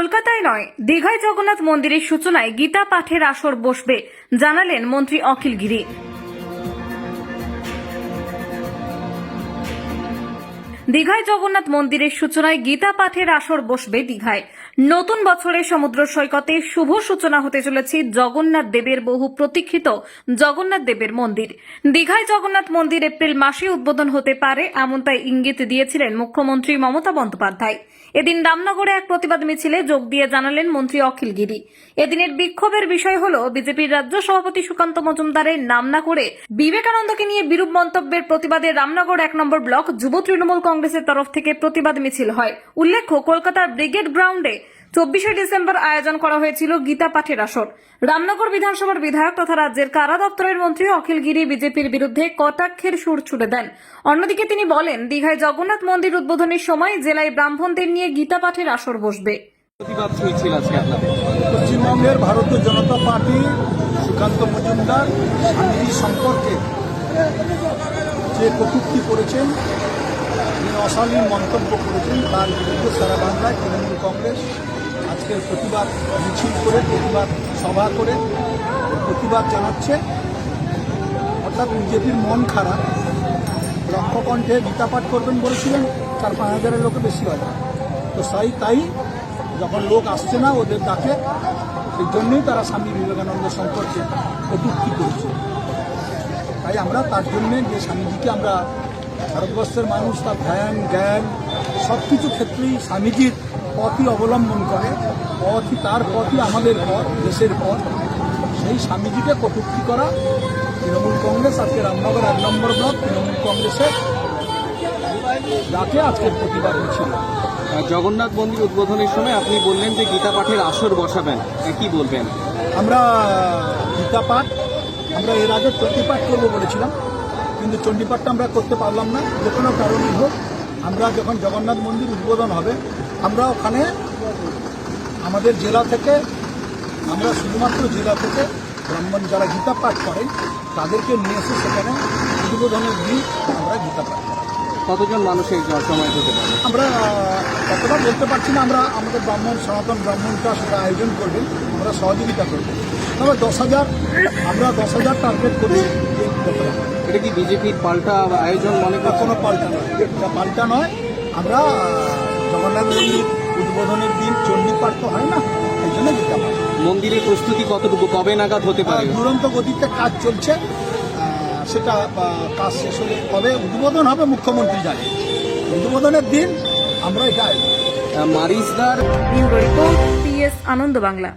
কলকাতায় নয়, দীঘায় জগন্নাথ মন্দিরের সূচনায় গীতা পাঠের আসর বসবে, জানালেন মন্ত্রী অখিল গিরি। দীঘায় জগন্নাথ মন্দিরের সূচনায় গীতা পাঠের আসর বসবে দীঘায়। নতুন বছরে সমুদ্র সৈকতে শুভ সূচনা হতে চলেছে জগন্নাথ দেবের বহু প্রতীক্ষিত জগন্নাথ দেবের মন্দির। দীঘায় জগন্নাথ মন্দির এপ্রিল মাসে উদ্বোধন হতে পারে, এমনটাই ইঙ্গিত দিয়েছিলেন মুখ্যমন্ত্রী মমতা বন্দ্যোপাধ্যায়। এদিন রামনগরে এক প্রতিবাদ মিছিলে যোগ দিয়ে জানালেন মন্ত্রী অখিল গিরি। এদিনের বিক্ষোভের বিষয় হল, বিজেপির রাজ্য সভাপতি সুকান্ত মজুমদারের নাম না করে বিবেকানন্দকে নিয়ে বিরূপ মন্তব্যের প্রতিবাদে রামনগর এক নম্বর ব্লক যুব তৃণমূল কংগ্রেসের তরফ থেকে প্রতিবাদ মিছিল হয়। উল্লেখ্য, কলকাতার ব্রিগেড গ্রাউন্ডে চব্বিশে ডিসেম্বর আয়োজন করা হয়েছিল গীতা পাঠের আসর। রামনগর বিধানসভার বিধায়ক তথা রাজ্যের কারা দপ্তরের মন্ত্রী অখিল গিরি বিজেপির বিরুদ্ধে কটাক্ষের সুর ছুড়ে দেন। অন্যদিকে তিনি বলেন দীঘায় জগন্নাথ মন্দির উদ্বোধনের সময় জেলায় ব্রাহ্মণদের নিয়ে গীতা পাঠের আসর বসবে। পশ্চিমবঙ্গের ভারতীয় জনতা পার্টি সুকান্ত মজুমদার স্বামীজি সম্পর্কে যে কটূক্তি করেছেন যে অশালীন মন্তব্য করেছেন তার বিরুদ্ধে সারা বাংলায় তৃণমূল কংগ্রেস আজকের প্রতিবাদ মিছিল করে, প্রতিবাদ সভা করে, প্রতিবাদ জানাচ্ছে। অর্থাৎ বিজেপির মন খারাপ। রক্ষকণ্ঠে গীতা পাঠ করবেন বলেছিলেন, চার পাঁচ হাজারের লোকে বেশি হয়। তো তাই তাই যখন লোক আসছে না ওদের ডাকে, সেই জন্যই তারা স্বামী বিবেকানন্দ সম্পর্কে কটূক্তি করেছে। তাই আমরা তার জন্যে যে স্বামীজিকে আমরা ভারতবর্ষের মানুষ তার ধ্যান জ্ঞান সব কিছু ক্ষেত্রেই স্বামীজির পথই অবলম্বন করে পথই তার পথই আমাদের পথ দেশের পথ। সেই স্বামীজিকে কটুক্তি করা তৃণমূল কংগ্রেস আজকে রামনগর এক নম্বর ব্লক তৃণমূল কংগ্রেসের ডাকে আজকের প্রতিবাদ ছিল জগন্নাথ মন্দির উদ্বোধনের সময় আপনি বললেন যে গীতা পাঠের আসর বসাবেন। কি বলবেন? আমরা গীতা পাঠ আমরা এর আগে প্রতিপাঠ করব বলেছিলাম। কিন্তু চণ্ডীপাঠটা আমরা করতে পারলাম না যে কোনো কারণেই হোক আমরা যখন জগন্নাথ মন্দির উদ্বোধন হবে আমরা ওখানে আমাদের জেলা থেকে আমরা শুধুমাত্র জেলা থেকে ব্রাহ্মণ যারা গীতা পাঠ করেন তাদেরকে নিয়ে এসে সেখানে উদ্বোধনের দিন আমরা গীতা পাঠ। কতজন মানুষ এই সময় হতে পারে আমরা কতটা বলতে পারছি না আমরা আমাদের ব্রাহ্মণ সনাতন ব্রাহ্মণটা সেটা আয়োজন করবেন আমরা সহযোগিতা করব তবে দশ হাজার আমরা দশ হাজার টার্গেট করি। এটা কি বিজেপির পাল্টা আয়োজন মনে করছেন? কোনো পাল্টা নয়। এটা পাল্টা নয়। আমরা জগন্নাথ মন্দির উদ্বোধনের দিন চণ্ডীপাঠ তো হয় না এই জন্য পারি মন্দিরের প্রস্তুতি কতটুকু কবে নাগাদ হতে পারে? দুরন্ত গতিতে কাজ চলছে। সেটা কাজ শেষ হলে কবে? উদ্বোধন হবে মুখ্যমন্ত্রী জানে। উদ্বোধনের দিন আমরা এটা মারিসদার report P S Ananda Bangla